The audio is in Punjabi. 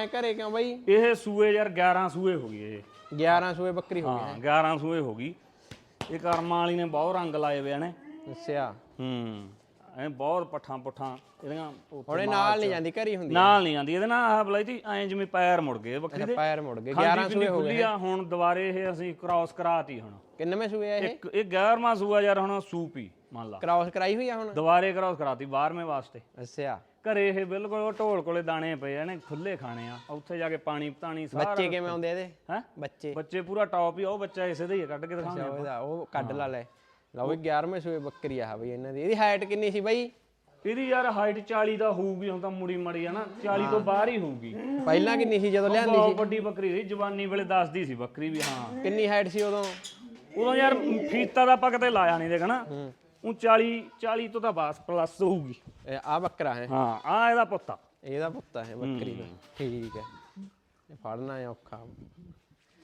ਐ ਘਰੇ ਕਿਉਂ ਬਈ? ਇਹ ਸੂਏ ਯਾਰ 11 ਸੂਏ ਹੋ ਗਏ ਇਹ। 11 ਸੂਏ ਬੱਕਰੀ ਹੋ ਹਾਂ 11 ਸੂਏ ਹੋ ਗਈ। ਇਹ ਕਰਮਾਂ ਵਾਲੀ ਨੇ ਬਹੁਤ ਰੰਗ ਲਾਏ ਹੋਏ ਨੇ ਗਈ ਅੱਛਾ। ਹੂੰ। ਬਹੁਤ ਪੱਠਾਂ ਪੁੱਠਾਂ ਇਹਦੀਆਂ ਉੱਥੇ ਹੁਣ ਨਾਲ ਨਹੀਂ ਜਾਂਦੀ ਘਰੀ ਹੁੰਦੀ ਨਾਲ ਨਹੀਂ ਆਂਦੀ ਇਹਦੇ ਨਾਲ ਆਹ ਬਲਾਈ ਐ ਜਿਵੇਂ ਪੈਰ ਮੁੜ ਗਏ ਬੱਕਰੀ ਦੇ। ਪੈਰ ਮੁੜ ਗਏ ਖਾਂਦੀ 11 ਪੀਂਦੀ ਸੂਏ ਹੋ ਗਏ ਆ ਹੁਣ ਦੁਬਾਰੇ ਇਹ ਅਸੀਂ ਕ੍ਰਾਸ ਕਰਾਤੀ ਹੁਣ। ਕਿੰਨਵੇਂ ਸੂਏ ਆ ਇਹ? ਇੱਕ ਇਹ 11ਵਾਂ ਸੂਆ ਯਾਰ ਹੁਣ ਸੂਪੀ ਮੰਨ ਲਾ। ਕ੍ਰਾਸ ਕਰਾਈ ਹੋਈ ਆ ਹੁਣ? ਦੁਬਾਰੇ ਕ੍ਰਾਸ ਕਰਾਤੀ 12ਵੇਂ ਵਾਸਤੇ। ਅੱਛਾ। ਘਰੇ ਇਹ ਬਿਲਕੁਲ ਉਹ ਢੋਲ ਕੋਲੇ ਦਾਣੇ ਪਏ ਆ ਨੇ ਖੁੱਲੇ ਖਾਣੇ ਆ ਉੱਥੇ ਜਾ ਕੇ ਪਾਣੀ ਪਤਾਣੀ ਸਾਰਾ ਬੱਚੇ ਕਿਵੇਂ ਆਉਂਦੇ ਇਹਦੇ? ਹੈ? ਬੱਚੇ। ਬੱਚੇ ਪੂਰਾ ਟੌਪ ਹੀ ਆ, ਉਹ ਬੱਚਾ ਇਸੇ ਦਾ ਹੀ ਆ, ਕੱਢ ਕੇ ਦਿਖਾਉਂਦੇ ਆ। ਉਹ ਕੱਢ ਲਾ ਲੈ। ਲਓ ਵੀ 11ਵੇਂ ਸੂਏ ਬੱਕਰੀ ਆ ਬਈ ਇਹਨਾਂ ਦੀ। ਇਹਦੀ ਹਾਈਟ ਕਿੰਨੀ ਸੀ ਬਈ? ਇਹਦੀ ਯਾਰ ਹਾਈਟ 40 ਦਾ ਹੋਊਗੀ ਹੁਣ ਤਾਂ ਮੁੜੀ ਮੜੀ ਆ ਨਾ। 40 ਤੋਂ ਬਾਹਰ ਹੀ ਹੋਊਗੀ। ਪਹਿਲਾਂ ਕਿੰਨੀ ਸੀ ਜਦੋਂ ਲਿਆਂਦੀ ਬਹੁਤ ਵੱਡੀ ਬੱਕਰੀ ਸੀ। ਜਵਾਨੀ ਵੇਲੇ ਦੱਸਦੀ ਸੀ ਬੱਕਰੀ ਵੀ ਹਾਂ। ਕਿੰਨੀ ਹਾਈਟ ਸੀ ਉਦੋਂ? ਉਦੋਂ ਯਾਰ ਫੀਤਾ ਦਾ ਆਪਾਂ ਕਿਤੇ ਲਾਇਆ ਨਹੀਂ ਦੇਖਣਾ ਉਹ 40 40 ਤੋਂ ਤਾਂ ਬਾਸ ਪਲੱਸ ਹੋਊਗੀ। ਆ ਬੱਕਰਾ ਹੈ। ਹਾਂ ਆ ਇਹਦਾ ਪੁੱਤਾ ਇਹਦਾ ਪੁੱਤਾ ਹੈ ਬੱਕਰੀ ਦਾ। ਠੀਕ ਹੈ। ਇਹ ਫੜਨਾ ਹੈ ਔਖਾ।